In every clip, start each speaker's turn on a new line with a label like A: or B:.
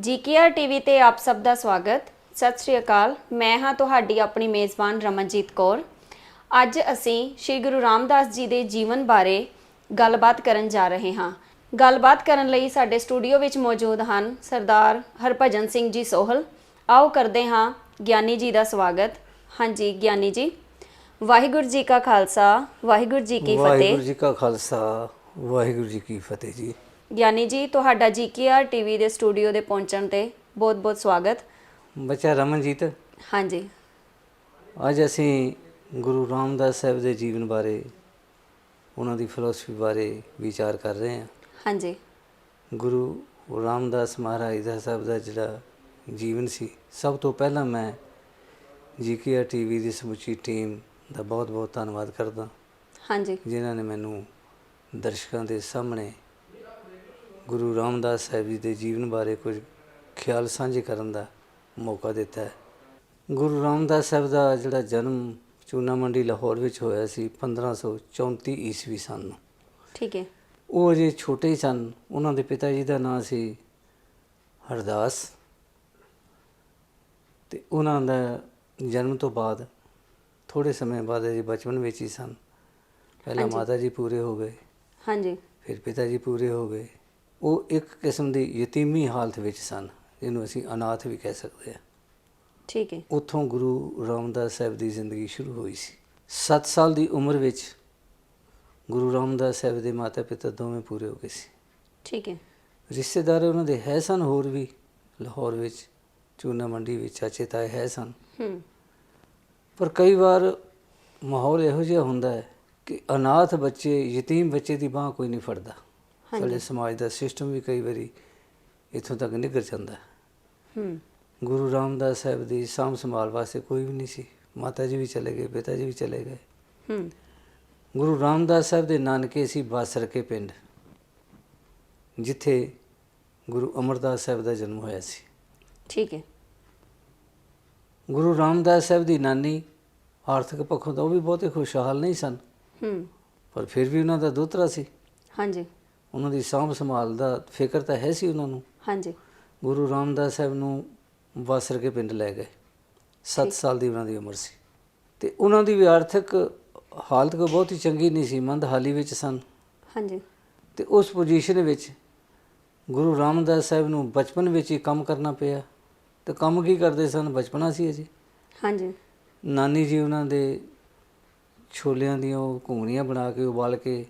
A: GKR TV ਤੇ ਆਪ ਸਭ ਦਾ ਸਵਾਗਤ। ਸਤਿ ਸ਼੍ਰੀ ਅਕਾਲ। ਮੈਂ ਹਾਂ ਤੁਹਾਡੀ ਆਪਣੀ ਮੇਜ਼ਬਾਨ ਰਮਨਜੀਤ ਕੌਰ। ਅੱਜ ਅਸੀਂ ਸ੍ਰੀ ਗੁਰੂ ਰਾਮਦਾਸ ਜੀ ਦੇ ਜੀਵਨ ਬਾਰੇ ਗੱਲਬਾਤ ਕਰਨ ਜਾ ਰਹੇ ਹਾਂ। ਗੱਲਬਾਤ ਕਰਨ ਲਈ ਸਾਡੇ ਸਟੂਡੀਓ ਵਿੱਚ ਮੌਜੂਦ ਹਨ ਸਰਦਾਰ ਹਰਭਜਨ ਸਿੰਘ ਜੀ ਸੋਹਲ। ਆਓ ਕਰਦੇ ਹਾਂ ਗਿਆਨੀ ਜੀ ਦਾ ਸਵਾਗਤ। ਹਾਂਜੀ, ਗਿਆਨੀ ਜੀ। ਵਾਹਿਗੁਰੂ ਜੀ ਕਾ ਖਾਲਸਾ, ਵਾਹਿਗੁਰੂ ਜੀ ਕੀ ਫਤਿਹ।
B: ਵਾਹਿਗੁਰੂ ਜੀ ਕਾ ਖਾਲਸਾ, ਵਾਹਿਗੁਰੂ ਜੀ ਕੀ ਫਤਿਹ ਜੀ।
A: ਗਿਆਨੀ ਜੀ ਤੁਹਾਡਾ ਜੀਕੇਆਰ ਟੀਵੀ ਦੇ ਸਟੂਡੀਓ ਦੇ ਪਹੁੰਚਣ ਤੇ ਬਹੁਤ-ਬਹੁਤ ਸਵਾਗਤ।
B: ਬੱਚਾ ਰਮਨਜੀਤ।
A: ਹਾਂਜੀ।
B: ਅੱਜ ਅਸੀਂ ਗੁਰੂ ਰਾਮਦਾਸ ਸਾਹਿਬ ਦੇ ਜੀਵਨ ਬਾਰੇ ਉਹਨਾਂ ਦੀ ਫਿਲਾਸਫੀ ਬਾਰੇ ਵਿਚਾਰ ਕਰ ਰਹੇ ਹਾਂ।
A: ਹਾਂਜੀ।
B: ਗੁਰੂ ਰਾਮਦਾਸ ਮਹਾਰਾਜ ਦਾ ਸਾਹਿਬ ਦਾ ਜਿਹੜਾ ਜੀਵਨ ਸੀ ਸਭ ਤੋਂ ਪਹਿਲਾਂ ਮੈਂ ਜੀਕੇਆਰ ਟੀਵੀ ਦੀ ਸਮੁੱਚੀ ਟੀਮ ਦਾ ਬਹੁਤ-ਬਹੁਤ ਧੰਨਵਾਦ ਕਰਦਾ।
A: ਹਾਂਜੀ।
B: ਜਿਨ੍ਹਾਂ ਨੇ ਮੈਨੂੰ ਦਰਸ਼ਕਾਂ ਦੇ ਸਾਹਮਣੇ ਗੁਰੂ ਰਾਮਦਾਸ ਸਾਹਿਬ ਜੀ ਦੇ ਜੀਵਨ ਬਾਰੇ ਕੁਝ ਖਿਆਲ ਸਾਂਝੇ ਕਰਨ ਦਾ ਮੌਕਾ ਦਿੱਤਾ ਹੈ। ਗੁਰੂ ਰਾਮਦਾਸ ਸਾਹਿਬ ਦਾ ਜਿਹੜਾ ਜਨਮ ਚੂਨਾ ਮੰਡੀ ਲਾਹੌਰ ਵਿੱਚ ਹੋਇਆ ਸੀ 1534 ਈਸਵੀ ਸਨ। ਨੂੰ
A: ਠੀਕ ਹੈ।
B: ਉਹ ਅਜੇ ਛੋਟੇ ਹੀ ਸਨ। ਉਹਨਾਂ ਦੇ ਪਿਤਾ ਜੀ ਦਾ ਨਾਮ ਸੀ ਹਰਦਾਸ। ਤੇ ਉਹਨਾਂ ਦਾ ਜਨਮ ਤੋਂ ਬਾਅਦ ਥੋੜੇ ਸਮੇਂ ਬਾਅਦ ਅਜੇ ਬਚਪਨ ਵਿੱਚ ਹੀ ਸਨ। ਪਹਿਲਾਂ। ਮਾਤਾ ਜੀ ਪੂਰੇ ਹੋ ਗਏ।
A: ਹਾਂਜੀ।
B: ਫਿਰ ਪਿਤਾ ਜੀ ਪੂਰੇ ਹੋ ਗਏ। ਉਹ ਇੱਕ ਕਿਸਮ ਦੀ ਯਤੀਮੀ ਹਾਲਤ ਵਿੱਚ ਸਨ ਜਿਹਨੂੰ ਅਸੀਂ ਅਨਾਥ ਵੀ ਕਹਿ ਸਕਦੇ ਹਾਂ।
A: ਠੀਕ ਹੈ।
B: ਉੱਥੋਂ ਗੁਰੂ ਰਾਮਦਾਸ ਸਾਹਿਬ ਦੀ ਜ਼ਿੰਦਗੀ ਸ਼ੁਰੂ ਹੋਈ ਸੀ। 7 ਸਾਲ ਦੀ ਉਮਰ ਵਿੱਚ ਗੁਰੂ ਰਾਮਦਾਸ ਸਾਹਿਬ ਦੇ ਮਾਤਾ ਪਿਤਾ ਦੋਵੇਂ ਪੂਰੇ ਹੋ ਗਏ ਸੀ।
A: ਠੀਕ ਹੈ।
B: ਰਿਸ਼ਤੇਦਾਰ ਉਹਨਾਂ ਦੇ ਹੈ ਸਨ ਹੋਰ ਵੀ ਲਾਹੌਰ ਵਿੱਚ ਚੂਨਾ ਮੰਡੀ ਵਿੱਚ ਚਾਚੇ ਤਾਏ ਹੈ ਸਨ।
A: ਹੂੰ।
B: ਪਰ ਕਈ ਵਾਰ ਮਾਹੌਲ ਇਹੋ ਜਿਹਾ ਹੁੰਦਾ ਹੈ ਕਿ ਅਨਾਥ ਬੱਚੇ ਯਤੀਮ ਬੱਚੇ ਦੀ ਬਾਹ ਕੋਈ ਨਹੀਂ ਫੜਦਾ। ਸਾਡੇ ਸਮਾਜ ਦਾ ਸਿਸਟਮ ਵੀ ਕਈ ਵਾਰੀ ਇੱਥੋਂ ਤੱਕ ਨਿਕਲ ਜਾਂਦਾ। ਹੈ
A: ਹੂੰ।
B: ਗੁਰੂ ਰਾਮਦਾਸ ਸਾਹਿਬ ਦੀ ਸਾਂਭ ਸੰਭਾਲ ਵਾਸਤੇ ਕੋਈ ਵੀ ਨਹੀਂ ਸੀ। ਮਾਤਾ ਜੀ ਵੀ ਚਲੇ ਗਏ ਪਿਤਾ ਜੀ ਵੀ ਚਲੇ ਗਏ।
A: ਹੂੰ।
B: ਗੁਰੂ ਰਾਮਦਾਸ ਸਾਹਿਬ ਦੇ ਨਾਨਕੇ ਸੀ ਬਾਸਰਕੇ ਪਿੰਡ ਜਿੱਥੇ ਗੁਰੂ ਅਮਰਦਾਸ ਸਾਹਿਬ ਦਾ ਜਨਮ ਹੋਇਆ ਸੀ।
A: ਠੀਕ ਹੈ।
B: ਗੁਰੂ ਰਾਮਦਾਸ ਸਾਹਿਬ ਦੀ ਨਾਨੀ ਆਰਥਿਕ ਪੱਖੋਂ ਤਾਂ ਉਹ ਵੀ ਬਹੁਤੇ ਖੁਸ਼ਹਾਲ ਨਹੀਂ ਸਨ।
A: ਹੂੰ।
B: ਪਰ ਫਿਰ ਵੀ ਉਹਨਾਂ ਦਾ ਦੋਤਰਾ ਸੀ।
A: ਹਾਂਜੀ।
B: ਉਹਨਾਂ ਦੀ ਸਾਂਭ ਸੰਭਾਲ ਦਾ ਫਿਕਰ ਤਾਂ ਹੈ ਸੀ ਉਹਨਾਂ ਨੂੰ।
A: ਹਾਂਜੀ।
B: ਗੁਰੂ ਰਾਮਦਾਸ ਸਾਹਿਬ ਨੂੰ ਬਾਸਰਕੇ ਪਿੰਡ ਲੈ ਗਏ। 7 ਸਾਲ ਦੀ ਉਹਨਾਂ ਦੀ ਉਮਰ ਸੀ। ਤੇ ਉਹਨਾਂ ਦੀ ਵੀ ਆਰਥਿਕ ਹਾਲਤ ਕੋਈ ਬਹੁਤ ਹੀ ਚੰਗੀ ਨਹੀਂ ਸੀ ਮੰਦਹਾਲੀ ਵਿੱਚ ਸਨ।
A: ਹਾਂਜੀ।
B: ਤੇ ਉਸ ਪੋਜੀਸ਼ਨ ਵਿੱਚ ਗੁਰੂ ਰਾਮਦਾਸ ਸਾਹਿਬ ਨੂੰ ਬਚਪਨ ਵਿੱਚ ਹੀ ਕੰਮ ਕਰਨਾ ਪਿਆ। ਤੇ ਕੰਮ ਕੀ ਕਰਦੇ ਸਨ? ਬਚਪਨਾ ਸੀ ਅਜੇ।
A: ਹਾਂਜੀ।
B: ਨਾਨੀ ਜੀ ਉਹਨਾਂ ਦੇ ਛੋਲਿਆਂ ਦੀਆਂ ਉਹ ਘੁੰਗਣੀਆਂ ਬਣਾ ਕੇ ਉਬਾਲ ਕੇ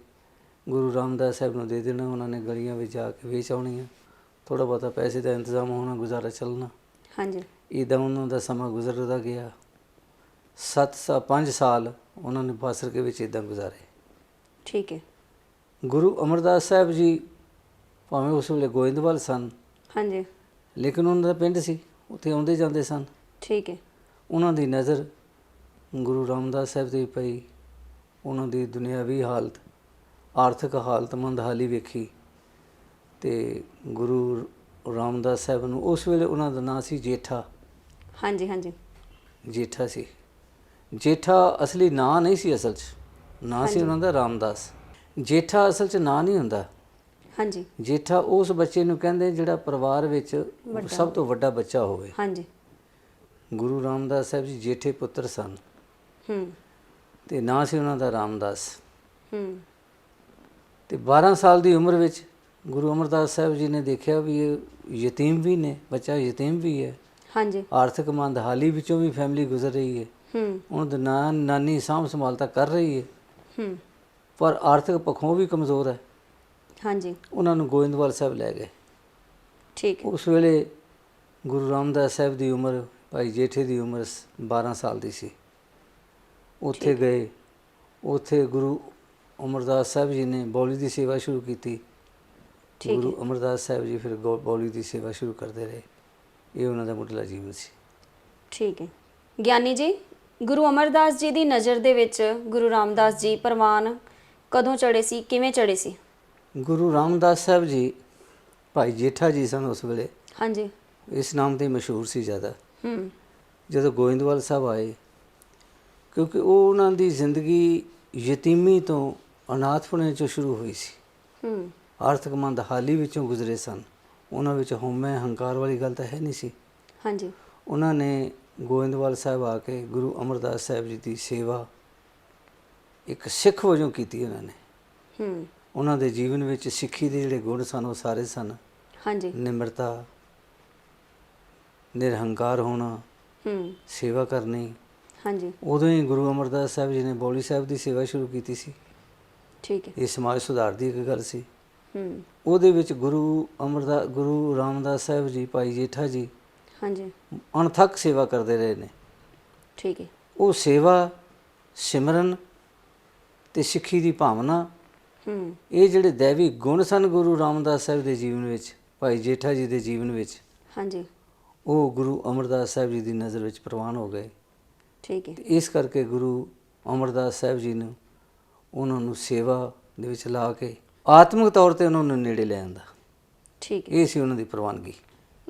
B: ਗੁਰੂ ਰਾਮਦਾਸ ਸਾਹਿਬ ਨੂੰ ਦੇ ਦੇਣਾ ਉਹਨਾਂ ਨੇ ਗਲੀਆਂ ਵਿੱਚ ਜਾ ਕੇ ਵੇਚ ਆਉਣੀਆਂ। ਥੋੜਾ ਬਹੁਤਾ ਪੈਸੇ ਦਾ ਇੰਤਜ਼ਾਮ ਹੋਣਾ ਗੁਜ਼ਾਰਾ ਚੱਲਣਾ।
A: ਹਾਂਜੀ।
B: ਇਦਾਂ ਉਹਨਾਂ ਦਾ ਸਮਾਂ ਗੁਜ਼ਰਦਾ ਗਿਆ। 7 ਸਾ 5 ਸਾਲ ਉਹਨਾਂ ਨੇ ਬਾਸਰ ਕੇ ਵਿੱਚ ਇਦਾਂ ਗੁਜ਼ਾਰੇ।
A: ਠੀਕ ਹੈ।
B: ਗੁਰੂ ਅਮਰਦਾਸ ਸਾਹਿਬ ਜੀ ਭਾਵੇਂ ਉਸ ਵੇਲੇ ਗੋਇੰਦਵਾਲ ਸਨ।
A: ਹਾਂਜੀ।
B: ਲੇਕਿਨ ਉਹਨਾਂ ਦਾ ਪਿੰਡ ਸੀ ਉੱਥੇ ਆਉਂਦੇ ਜਾਂਦੇ ਸਨ।
A: ਠੀਕ ਹੈ।
B: ਉਹਨਾਂ ਦੀ ਨਜ਼ਰ ਗੁਰੂ ਰਾਮਦਾਸ ਸਾਹਿਬ ਤੇ ਪਈ। ਉਹਨਾਂ ਦੀ ਦੁਨਿਆਵੀ ਹਾਲਤ। ਆਰਥਿਕ ਹਾਲਤ ਮੰਦਹਾਲੀ ਵੇਖੀ ਤੇ ਗੁਰੂ ਰਾਮਦਾਸ ਸਾਹਿਬ ਨੂੰ ਉਸ ਵੇਲੇ ਉਹਨਾਂ ਦਾ ਨਾਂ ਸੀ ਜੇਠਾ।
A: ਹਾਂਜੀ ਹਾਂਜੀ।
B: ਜੇਠਾ ਸੀ। ਜੇਠਾ ਅਸਲੀ ਨਾਂ ਨਹੀਂ ਸੀ ਅਸਲ 'ਚ ਨਾਂ ਸੀ ਉਹਨਾਂ ਦਾ ਰਾਮਦਾਸ। ਜੇਠਾ ਅਸਲ 'ਚ ਨਾਂ ਨਹੀਂ ਹੁੰਦਾ।
A: ਹਾਂਜੀ।
B: ਜੇਠਾ ਉਸ ਬੱਚੇ ਨੂੰ ਕਹਿੰਦੇ ਜਿਹੜਾ ਪਰਿਵਾਰ ਵਿੱਚ ਸਭ ਤੋਂ ਵੱਡਾ ਬੱਚਾ ਹੋਵੇ।
A: ਹਾਂਜੀ।
B: ਗੁਰੂ ਰਾਮਦਾਸ ਸਾਹਿਬ ਜੀ ਜੇਠੇ ਪੁੱਤਰ ਸਨ।
A: ਹੂੰ।
B: ਤੇ ਨਾਂ ਸੀ ਉਹਨਾਂ ਦਾ ਰਾਮਦਾਸ।
A: ਹੂੰ।
B: ਤੇ 12 ਸਾਲ ਦੀ ਉਮਰ ਵਿੱਚ ਗੁਰੂ ਅਮਰਦਾਸ ਸਾਹਿਬ ਜੀ ਨੇ ਦੇਖਿਆ ਵੀ ਇਹ ਯਤੀਮ ਵੀ ਨੇ ਬੱਚਾ ਯਤੀਮ ਵੀ ਹੈ।
A: ਹਾਂਜੀ।
B: ਆਰਥਿਕ ਮੰਦਹਾਲੀ ਵਿੱਚੋਂ ਵੀ ਫੈਮਿਲੀ ਗੁਜ਼ਰ ਰਹੀ ਹੈ।
A: ਹੂੰ।
B: ਉਹਨਾਂ ਦਾ ਨਾਂ ਨਾਨੀ ਸਾਂਭ ਸੰਭਾਲ ਤਾਂ ਕਰ ਰਹੀ ਹੈ।
A: ਹੂੰ।
B: ਪਰ ਆਰਥਿਕ ਪੱਖੋਂ ਵੀ ਕਮਜ਼ੋਰ ਹੈ।
A: ਹਾਂਜੀ।
B: ਉਹਨਾਂ ਨੂੰ ਗੋਇੰਦਵਾਲ ਸਾਹਿਬ ਲੈ ਗਏ।
A: ਠੀਕ ਹੈ।
B: ਉਸ ਵੇਲੇ ਗੁਰੂ ਰਾਮਦਾਸ ਸਾਹਿਬ ਦੀ ਉਮਰ ਭਾਈ ਜੇਠੇ ਦੀ ਉਮਰ ਸ- 12 ਸਾਲ ਦੀ ਸੀ। ਉੱਥੇ ਗਏ। ਉੱਥੇ ਗੁਰੂ ਅਮਰਦਾਸ ਸਾਹਿਬ ਜੀ ਨੇ ਬੌਲੀ ਦੀ ਸੇਵਾ ਸ਼ੁਰੂ ਕੀਤੀ।
A: ਠੀਕ
B: ਗੁਰੂ ਅਮਰਦਾਸ ਸਾਹਿਬ ਜੀ ਫਿਰ ਗੋ- ਬੌਲੀ ਦੀ ਸੇਵਾ ਸ਼ੁਰੂ ਕਰਦੇ ਰਹੇ। ਇਹ ਉਹਨਾਂ ਦਾ ਮੁੱਢਲਾ ਜੀਵਨ ਸੀ।
A: ਠੀਕ ਹੈ। ਗਿਆਨੀ ਜੀ ਗੁਰੂ ਅਮਰਦਾਸ ਜੀ ਦੀ ਨਜ਼ਰ ਦੇ ਵਿੱਚ ਗੁਰੂ ਰਾਮਦਾਸ ਜੀ ਪਰਮਾਨ ਕਦੋਂ ਚੜੇ ਸੀ ਕਿਵੇਂ ਚੜੇ ਸੀ?
B: ਗੁਰੂ ਰਾਮਦਾਸ ਸਾਹਿਬ ਜੀ ਭਾਈ ਜੇਠਾ ਜੀ ਸਨ ਉਸ ਵੇਲੇ।
A: ਹਾਂਜੀ।
B: ਇਸ ਨਾਮ ਤੇ ਹੀ ਮਸ਼ਹੂਰ ਸੀ ਜ਼ਿਆਦਾ।
A: ਹੂੰ।
B: ਜਦੋਂ ਗੋਇੰਦਵਾਲ ਸਾਹਿਬ ਆਏ ਕਿਉਂਕਿ ਉਹ ਉਹਨਾਂ ਦੀ ਜ਼ਿੰਦਗੀ ਯਤੀਮੀ ਤੋਂ ਅਨਾਥਪੁਣੇ ਚੋਂ ਸ਼ੁਰੂ ਹੋਈ ਸੀ।
A: ਹੂੰ।
B: ਆਰਥਿਕ ਮੰਦਹਾਲੀ ਵਿੱਚੋਂ ਗੁਜ਼ਰੇ ਸਨ। ਉਹਨਾਂ ਵਿੱਚ ਹਉਮੈ ਹੰਕਾਰ ਵਾਲੀ ਗੱਲ ਤਾਂ ਹੈ ਨਹੀਂ ਸੀ।
A: ਹਾਂਜੀ।
B: ਉਹਨਾਂ ਨੇ ਗੋਇੰਦਵਾਲ ਸਾਹਿਬ ਆ ਕੇ ਗੁਰੂ ਅਮਰਦਾਸ ਸਾਹਿਬ ਜੀ ਦੀ ਸੇਵਾ ਇੱਕ ਸਿੱਖ ਵਜੋਂ ਕੀਤੀ ਉਹਨਾਂ ਨੇ।
A: ਹੂੰ।
B: ਉਹਨਾਂ ਦੇ ਜੀਵਨ ਵਿੱਚ ਸਿੱਖੀ ਦੇ ਜਿਹੜੇ ਗੁਣ ਸਨ ਉਹ ਸਾਰੇ ਸਨ।
A: ਹਾਂਜੀ।
B: ਨਿਮਰਤਾ ਨਿਰਹੰਕਾਰ ਹੋਣਾ
A: ਹੂੰ।
B: ਸੇਵਾ ਕਰਨੀ।
A: ਹਾਂਜੀ।
B: ਉਦੋਂ ਹੀ ਗੁਰੂ ਅਮਰਦਾਸ ਸਾਹਿਬ ਜੀ ਨੇ ਬੌਲੀ ਸਾਹਿਬ ਦੀ ਸੇਵਾ ਸ਼ੁਰੂ ਕੀਤੀ ਸੀ।
A: ਠੀਕ ਹੈ।
B: ਇਹ ਸਮਾਜ ਸੁਧਾਰ ਦੀ ਇੱਕ ਗੱਲ ਸੀ।
A: ਹੂੰ।
B: ਉਹਦੇ ਵਿੱਚ ਗੁਰੂ ਅਮਰਦਾ ਗੁਰੂ ਰਾਮਦਾਸ ਸਾਹਿਬ ਜੀ ਭਾਈ ਜੇਠਾ ਜੀ
A: ਹਾਂਜੀ।
B: ਅਣਥੱਕ ਸੇਵਾ ਕਰਦੇ ਰਹੇ ਨੇ।
A: ਠੀਕ ਹੈ।
B: ਉਹ ਸੇਵਾ ਸਿਮਰਨ ਤੇ ਸਿੱਖੀ ਦੀ ਭਾਵਨਾ
A: ਹੂੰ।
B: ਇਹ ਜਿਹੜੇ ਦੇਵੀ ਗੁਣ ਸਨ ਗੁਰੂ ਰਾਮਦਾਸ ਸਾਹਿਬ ਦੇ ਜੀਵਨ ਵਿੱਚ ਭਾਈ ਜੇਠਾ ਜੀ ਦੇ ਜੀਵਨ ਵਿੱਚ
A: ਹਾਂਜੀ।
B: ਉਹ ਗੁਰੂ ਅਮਰਦਾਸ ਸਾਹਿਬ ਜੀ ਦੀ ਨਜ਼ਰ ਵਿੱਚ ਪ੍ਰਵਾਨ ਹੋ ਗਏ।
A: ਠੀਕ ਹੈ।
B: ਤੇ ਇਸ ਕਰਕੇ ਗੁਰੂ ਅਮਰਦਾਸ ਸਾਹਿਬ ਜੀ ਨੂੰ ਉਹਨਾਂ ਨੂੰ ਸੇਵਾ ਦੇ ਵਿੱਚ ਲਾ ਕੇ ਆਤਮਿਕ ਤੌਰ ਤੇ ਉਹਨਾਂ ਨੂੰ ਨੇੜੇ ਲੈ ਆਂਦਾ।
A: ਠੀਕ ਹੈ।
B: ਇਹ ਸੀ ਉਹਨਾਂ ਦੀ ਪ੍ਰਵਾਨਗੀ।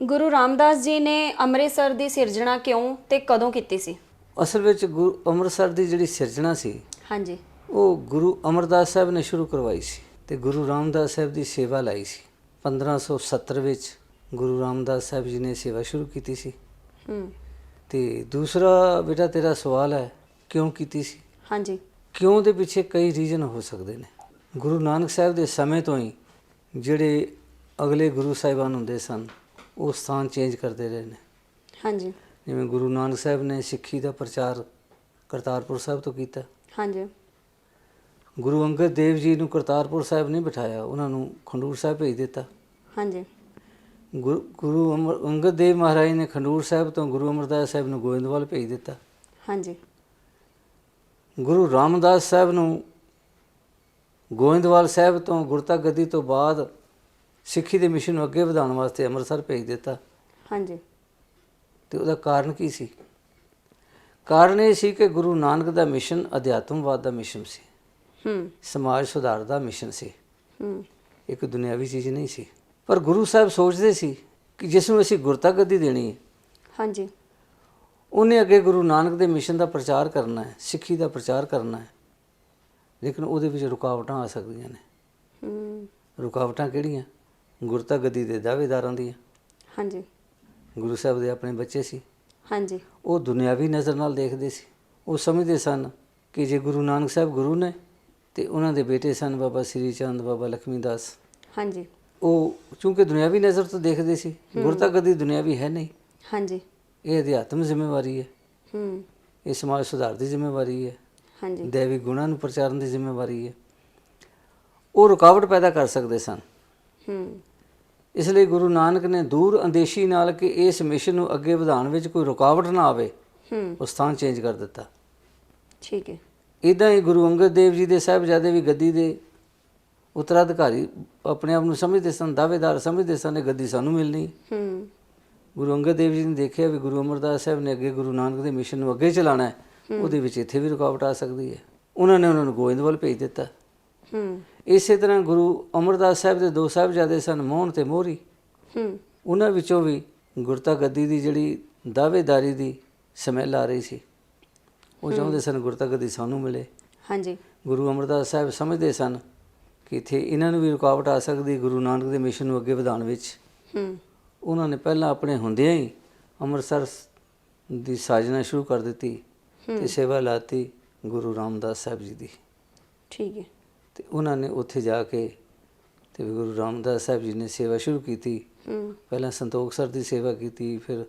A: ਗੁਰੂ ਰਾਮਦਾਸ ਜੀ ਨੇ ਅੰਮ੍ਰਿਤਸਰ ਦੀ ਸਿਰਜਣਾ ਕਿਉਂ ਤੇ ਕਦੋਂ ਕੀਤੀ ਸੀ?
B: ਅਸਲ ਵਿੱਚ ਗੁਰੂ ਅੰਮ੍ਰਿਤਸਰ ਦੀ ਜਿਹੜੀ ਸਿਰਜਣਾ ਸੀ
A: ਹਾਂਜੀ।
B: ਉਹ ਗੁਰੂ ਅਮਰਦਾਸ ਸਾਹਿਬ ਨੇ ਸ਼ੁਰੂ ਕਰਵਾਈ ਸੀ ਤੇ ਗੁਰੂ ਰਾਮਦਾਸ ਸਾਹਿਬ ਦੀ ਸੇਵਾ ਲਈ ਸੀ। 1570 ਵਿੱਚ ਗੁਰੂ ਰਾਮਦਾਸ ਸਾਹਿਬ ਜੀ ਨੇ ਸੇਵਾ ਸ਼ੁਰੂ ਕੀਤੀ ਸੀ।
A: ਹੂੰ।
B: ਤੇ ਦੂਸਰਾ ਬੇਟਾ ਤੇਰਾ ਸਵਾਲ ਹੈ ਕਿਉਂ ਕੀਤੀ ਸੀ?
A: ਹਾਂਜੀ।
B: ਕਿਉਂ ਦੇ ਪਿੱਛੇ ਕਈ ਰੀਜ਼ਨ ਹੋ ਸਕਦੇ ਨੇ? ਗੁਰੂ ਨਾਨਕ ਸਾਹਿਬ ਦੇ ਸਮੇਂ ਤੋਂ ਹੀ ਜਿਹੜੇ ਅਗਲੇ ਗੁਰੂ ਸਾਹਿਬਾਨ ਹੁੰਦੇ ਸਨ ਉਹ ਸਥਾਨ ਚੇਂਜ ਕਰਦੇ ਰਹੇ ਨੇ।
A: ਹਾਂਜੀ।
B: ਜਿਵੇਂ ਗੁਰੂ ਨਾਨਕ ਸਾਹਿਬ ਨੇ ਸਿੱਖੀ ਦਾ ਪ੍ਰਚਾਰ ਕਰਤਾਰਪੁਰ ਸਾਹਿਬ ਤੋਂ ਕੀਤਾ।
A: ਹਾਂਜੀ।
B: ਗੁਰੂ ਅੰਗਦ ਦੇਵ ਜੀ ਨੂੰ ਕਰਤਾਰਪੁਰ ਸਾਹਿਬ ਨਹੀਂ ਬਿਠਾਇਆ ਉਹਨਾਂ ਨੂੰ ਖੰਡੂਰ ਸਾਹਿਬ ਭੇਜ ਦਿੱਤਾ।
A: ਹਾਂਜੀ।
B: ਗੁਰੂ ਗੁਰੂ ਅੰਗਦ ਦੇਵ ਮਹਾਰਾਜ ਨੇ ਖੰਡੂਰ ਸਾਹਿਬ ਤੋਂ ਗੁਰੂ ਅਮਰਦਾਸ ਸਾਹਿਬ ਨੂੰ ਗੋਇੰਦਵਾਲ ਭੇਜ ਦਿੱਤਾ।
A: ਹਾਂਜੀ।
B: ਗੁਰੂ ਰਾਮਦਾਸ ਸਾਹਿਬ ਨੂੰ ਗੋਇੰਦਵਾਲ ਸਾਹਿਬ ਤੋਂ ਗੁਰਤਾ ਗੱਦੀ ਤੋਂ ਬਾਅਦ ਸਿੱਖੀ ਦੇ ਮਿਸ਼ਨ ਨੂੰ ਅੱਗੇ ਵਧਾਉਣ ਵਾਸਤੇ ਅੰਮ੍ਰਿਤਸਰ ਭੇਜ ਦਿੱਤਾ।
A: ਹਾਂਜੀ।
B: ਤੇ ਉਹਦਾ ਕਾਰਨ ਕੀ ਸੀ? ਕਾਰਨ ਇਹ ਸੀ ਕਿ ਗੁਰੂ ਨਾਨਕ ਦਾ ਮਿਸ਼ਨ ਅਧਿਆਤਮਵਾਦ ਦਾ ਮਿਸ਼ਨ ਸੀ।
A: ਹੂੰ।
B: ਸਮਾਜ ਸੁਧਾਰ ਦਾ ਮਿਸ਼ਨ ਸੀ।
A: ਹੂੰ।
B: ਇੱਕ ਦੁਨਿਆਵੀ ਚੀਜ਼ ਨਹੀਂ ਸੀ। ਪਰ ਗੁਰੂ ਸਾਹਿਬ ਸੋਚਦੇ ਸੀ ਕਿ ਜਿਸ ਨੂੰ ਅਸੀਂ ਗੁਰਤਾ ਗੱਦੀ ਦੇਣੀ ਹੈ
A: ਹਾਂਜੀ।
B: ਉਹਨੇ ਅੱਗੇ ਗੁਰੂ ਨਾਨਕ ਦੇ ਮਿਸ਼ਨ ਦਾ ਪ੍ਰਚਾਰ ਕਰਨਾ ਹੈ ਸਿੱਖੀ ਦਾ ਪ੍ਰਚਾਰ ਕਰਨਾ ਹੈ। ਲੇਕਿਨ ਉਹਦੇ ਵਿੱਚ ਰੁਕਾਵਟਾਂ ਆ ਸਕਦੀਆਂ ਨੇ।
A: ਹੂੰ।
B: ਰੁਕਾਵਟਾਂ ਕਿਹੜੀਆਂ? ਗੁਰਤਾ ਗੱਦੀ ਦੇ ਦਾਅਵੇਦਾਰਾਂ ਦੀਆਂ।
A: ਹਾਂਜੀ।
B: ਗੁਰੂ ਸਾਹਿਬ ਦੇ ਆਪਣੇ ਬੱਚੇ ਸੀ।
A: ਹਾਂਜੀ।
B: ਉਹ ਦੁਨਿਆਵੀ ਨਜ਼ਰ ਨਾਲ ਦੇਖਦੇ ਸੀ। ਉਹ ਸਮਝਦੇ ਸਨ ਕਿ ਜੇ ਗੁਰੂ ਨਾਨਕ ਸਾਹਿਬ ਗੁਰੂ ਨੇ ਤੇ ਉਹਨਾਂ ਦੇ ਬੇਟੇ ਸਨ ਬਾਬਾ ਸ੍ਰੀ ਚੰਦ ਬਾਬਾ ਲਖਮੀ ਦਾਸ।
A: ਹਾਂਜੀ।
B: ਉਹ ਚੂੰਕਿ ਦੁਨਿਆਵੀ ਨਜ਼ਰ ਤੋਂ ਦੇਖਦੇ ਸੀ ਗੁਰਤਾ ਗੱਦੀ ਦੁਨਿਆਵੀ ਹੈ ਨਹੀਂ।
A: ਹਾਂਜੀ।
B: ਇਹ ਅਧਿਆਤਮ ਜ਼ਿੰਮੇਵਾਰੀ ਹੈ।
A: ਹੂੰ।
B: ਇਹ ਸਮਾਜ ਸੁਧਾਰ ਦੀ ਜ਼ਿੰਮੇਵਾਰੀ ਹੈ।
A: ਹਾਂਜੀ।
B: ਦੇਵੀ ਗੁਣਾਂ ਨੂੰ ਪ੍ਰਚਾਰਨ ਦੀ ਜ਼ਿੰਮੇਵਾਰੀ ਹੈ। ਉਹ ਰੁਕਾਵਟ ਪੈਦਾ ਕਰ ਸਕਦੇ ਸਨ।
A: ਹੂੰ।
B: ਇਸ ਲਈ ਗੁਰੂ ਨਾਨਕ ਨੇ ਦੂਰ ਅੰਦੇਸ਼ੀ ਨਾਲ ਕਿ ਇਸ ਮਿਸ਼ਨ ਨੂੰ ਅੱਗੇ ਵਧਾਉਣ ਵਿੱਚ ਕੋਈ ਰੁਕਾਵਟ ਨਾ ਆਵੇ
A: ਹੂੰ।
B: ਉਹ ਸਥਾਨ ਚੇਂਜ ਕਰ ਦਿੱਤਾ।
A: ਠੀਕ ਹੈ।
B: ਇਦਾਂ ਹੀ ਗੁਰੂ ਅੰਗਦ ਦੇਵ ਜੀ ਦੇ ਸਾਹਿਬਜ਼ਾਦੇ ਵੀ ਗੱਦੀ ਦੇ ਉਤਰਾਧਿਕਾਰੀ ਆਪਣੇ ਆਪ ਨੂੰ ਸਮਝਦੇ ਸਨ ਦਾਅਵੇਦਾਰ ਸਮਝਦੇ ਸਨ ਇਹ ਗੱਦੀ ਸਾਨੂੰ ਮਿਲਣੀ। ਹੈ। ਗੁਰੂ ਅੰਗਦ ਦੇਵ ਜੀ ਨੇ ਦੇਖਿਆ ਵੀ ਗੁਰੂ ਅਮਰਦਾਸ ਸਾਹਿਬ ਨੇ ਅੱਗੇ ਗੁਰੂ ਨਾਨਕ ਦੇ ਮਿਸ਼ਨ ਨੂੰ ਅੱਗੇ ਚਲਾਣਾ ਹੈ ਉਹਦੇ ਵਿੱਚ ਇੱਥੇ ਵੀ ਰੁਕਾਵਟ ਆ ਸਕਦੀ ਹੈ। ਉਹਨਾਂ ਨੇ ਉਹਨਾਂ ਨੂੰ ਗੋਇੰਦਵਾਲ ਭੇਜ ਦਿੱਤਾ।
A: ਹੂੰ।
B: ਇਸੇ ਤਰ੍ਹਾਂ ਗੁਰੂ ਅਮਰਦਾਸ ਸਾਹਿਬ ਦੇ ਦੋ ਸਾਹਿਬਜ਼ਾਦੇ ਸਨ ਮੋਹਨ ਤੇ ਮੋਹਰੀ।
A: ਹੂੰ।
B: ਉਹਨਾਂ ਵਿੱਚੋਂ ਵੀ ਗੁਰਤਾ ਗੱਦੀ ਦੀ ਜਿਹੜੀ ਦਾਅਵੇਦਾਰੀ ਦੀ ਸਮੈਲ ਆ ਰਹੀ ਸੀ। ਉਹ ਚਾਹੁੰਦੇ ਸਨ ਗੁਰਤਾ ਗੱਦੀ ਸਾਨੂੰ ਮਿਲੇ।
A: ਹਾਂਜੀ।
B: ਗੁਰੂ ਅਮਰਦਾਸ ਸਾਹਿਬ ਸਮਝਦੇ ਸਨ ਕਿ ਇੱਥੇ ਇਹਨਾਂ ਨੂੰ ਵੀ ਰੁਕਾਵਟ ਆ ਸਕਦੀ ਗੁਰੂ ਨਾਨਕ ਦੇ ਮਿਸ਼ਨ ਨੂੰ ਅੱਗੇ ਵਧਾਉਣ ਵਿੱਚ।
A: ਹੂੰ।
B: ਉਹਨਾਂ ਨੇ ਪਹਿਲਾਂ ਆਪਣੇ ਹੁੰਦਿਆਂ ਹੀ ਅੰਮ੍ਰਿਤਸਰ ਦੀ ਸਾਜਨਾ ਸ਼ੁਰੂ ਕਰ ਦਿੱਤੀ ਤੇ ਸੇਵਾ ਲਾਤੀ ਗੁਰੂ ਰਾਮਦਾਸ ਸਾਹਿਬ ਜੀ ਦੀ।
A: ਠੀਕ ਹੈ।
B: ਤੇ ਉਹਨਾਂ ਨੇ ਉੱਥੇ ਜਾ ਕੇ ਤੇ ਗੁਰੂ ਰਾਮਦਾਸ ਸਾਹਿਬ ਜੀ ਨੇ ਸੇਵਾ ਸ਼ੁਰੂ ਕੀਤੀ। ਪਹਿਲਾਂ ਸੰਤੋਖ ਸਰ ਦੀ ਸੇਵਾ ਕੀਤੀ ਫਿਰ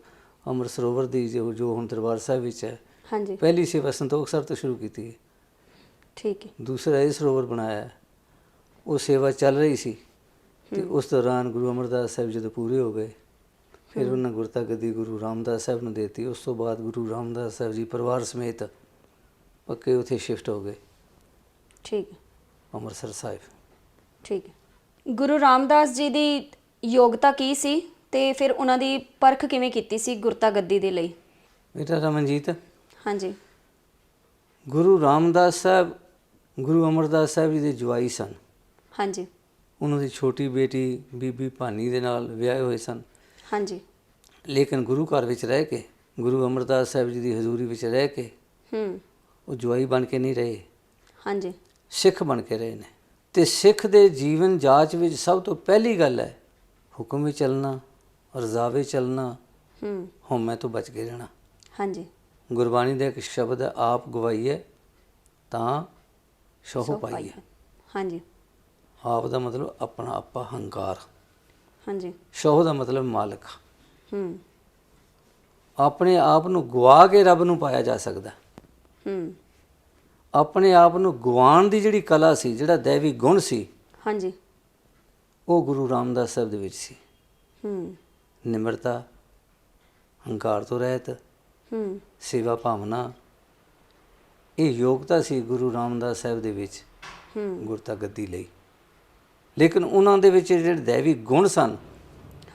B: ਅੰਮ੍ਰਿਤ ਸਰੋਵਰ ਦੀ ਜੋ ਜੋ ਹੁਣ ਦਰਬਾਰ ਸਾਹਿਬ ਵਿੱਚ ਹੈ
A: ਹਾਂਜੀ।
B: ਪਹਿਲੀ ਸੇਵਾ ਸੰਤੋਖ ਸਰ ਤੋਂ ਸ਼ੁਰੂ ਕੀਤੀ
A: ਠੀਕ ਹੈ।
B: ਦੂਸਰਾ ਇਹ ਸਰੋਵਰ ਬਣਾਇਆ। ਉਹ ਸੇਵਾ ਚੱਲ ਰਹੀ ਸੀ ਤੇ ਉਸ ਦੌਰਾਨ ਗੁਰੂ ਅਮਰਦਾਸ ਸਾਹਿਬ ਜਦੋਂ ਪੂਰੇ ਹੋ ਗਏ ਫਿਰ ਉਹਨਾਂ ਗੁਰਤਾ ਗੱਦੀ ਗੁਰੂ ਰਾਮਦਾਸ ਸਾਹਿਬ ਨੂੰ ਦੇਤੀ। ਉਸ ਤੋਂ ਬਾਅਦ ਗੁਰੂ ਰਾਮਦਾਸ ਸਾਹਿਬ ਜੀ ਪਰਿਵਾਰ ਸਮੇਤ ਪੱਕੇ ਉਥੇ ਸ਼ਿਫਟ ਹੋ ਗਏ।
A: ਠੀਕ
B: ਅੰਮ੍ਰਿਤਸਰ ਸਾਹਿਬ।
A: ਠੀਕ ਗੁਰੂ ਰਾਮਦਾਸ ਜੀ ਦੀ ਯੋਗਤਾ ਕੀ ਸੀ ਤੇ ਫਿਰ ਉਹਨਾਂ ਦੀ ਪਰਖ ਕਿਵੇਂ ਕੀਤੀ ਸੀ ਗੁਰਤਾ ਗੱਦੀ ਦੇ ਲਈ?
B: ਬੇਟਾ ਰਮਨਜੀਤ।
A: ਹਾਂਜੀ।
B: ਗੁਰੂ ਰਾਮਦਾਸ ਸਾਹਿਬ ਗੁਰੂ ਅਮਰਦਾਸ ਸਾਹਿਬ ਜੀ ਦੇ ਜਵਾਈ ਸਨ।
A: ਹਾਂਜੀ।
B: ਉਹਨਾਂ ਦੀ ਛੋਟੀ ਬੇਟੀ ਬੀਬੀ ਭਾਨੀ ਦੇ ਨਾਲ ਵਿਆਹੇ ਹੋਏ ਸਨ।
A: ਹਾਂਜੀ।
B: ਲੇਕਿਨ ਗੁਰੂ ਘਰ ਵਿੱਚ ਰਹਿ ਕੇ ਗੁਰੂ ਅਮਰਦਾਸ ਸਾਹਿਬ ਜੀ ਦੀ ਹਜ਼ੂਰੀ ਵਿੱਚ ਰਹਿ ਕੇ
A: ਹੂੰ।
B: ਉਹ ਜਵਾਈ ਬਣ ਕੇ ਨਹੀਂ ਰਹੇ।
A: ਹਾਂਜੀ।
B: ਸਿੱਖ ਬਣ ਕੇ ਰਹੇ ਨੇ। ਤੇ ਸਿੱਖ ਦੇ ਜੀਵਨ ਜਾਂਚ ਵਿੱਚ ਸਭ ਤੋਂ ਪਹਿਲੀ ਗੱਲ ਹੈ ਹੁਕਮ ਵਿੱਚ ਚੱਲਣਾ ਰਜ਼ਾ ਵਿੱਚ ਚੱਲਣਾ
A: ਹੂੰ।
B: ਹਉਮੈ ਤੋਂ ਬਚ ਕੇ ਰਹਿਣਾ।
A: ਹਾਂਜੀ।
B: ਗੁਰਬਾਣੀ ਦਾ ਇੱਕ ਸ਼ਬਦ ਹੈ ਆਪ ਗਵਾਈਏ ਤਾਂ ਸ਼ੋਹ
A: ਸੋ
B: ਪਾਈਏ
A: ਹਾਂਜੀ।
B: ਆਪ ਦਾ ਮਤਲਬ ਆਪਣਾ ਆਪਾ ਹੰਕਾਰ।
A: ਹਾਂਜੀ।
B: ਸ਼ੋਹ ਦਾ ਮਤਲਬ ਮਾਲਕ
A: ਹੂੰ।
B: ਆਪਣੇ ਆਪ ਨੂੰ ਗਵਾ ਕੇ ਰੱਬ ਨੂੰ ਪਾਇਆ ਜਾ ਸਕਦਾ।
A: ਹੂੰ।
B: ਆਪਣੇ ਆਪ ਨੂੰ ਗਵਾਉਣ ਦੀ ਜਿਹੜੀ ਕਲਾ ਸੀ ਜਿਹੜਾ ਦੇਵੀ ਗੁਣ ਸੀ
A: ਹਾਂਜੀ।
B: ਉਹ ਗੁਰੂ ਰਾਮਦਾਸ ਸਾਹਿਬ ਦੇ ਵਿੱਚ ਸੀ।
A: ਹੂੰ।
B: ਨਿਮਰਤਾ ਹੰਕਾਰ ਤੋਂ ਰਹਿਤ
A: ਹੂੰ।
B: ਸੇਵਾ ਭਾਵਨਾ ਇਹ ਯੋਗਤਾ ਸੀ ਗੁਰੂ ਰਾਮਦਾਸ ਸਾਹਿਬ ਦੇ ਵਿੱਚ
A: ਹੂੰ।
B: ਗੁਰਤਾ ਗੱਦੀ ਲਈ। ਲੇਕਿਨ ਉਹਨਾਂ ਦੇ ਵਿੱਚ ਜਿਹੜੇ ਦੇਵੀ ਗੁਣ ਸਨ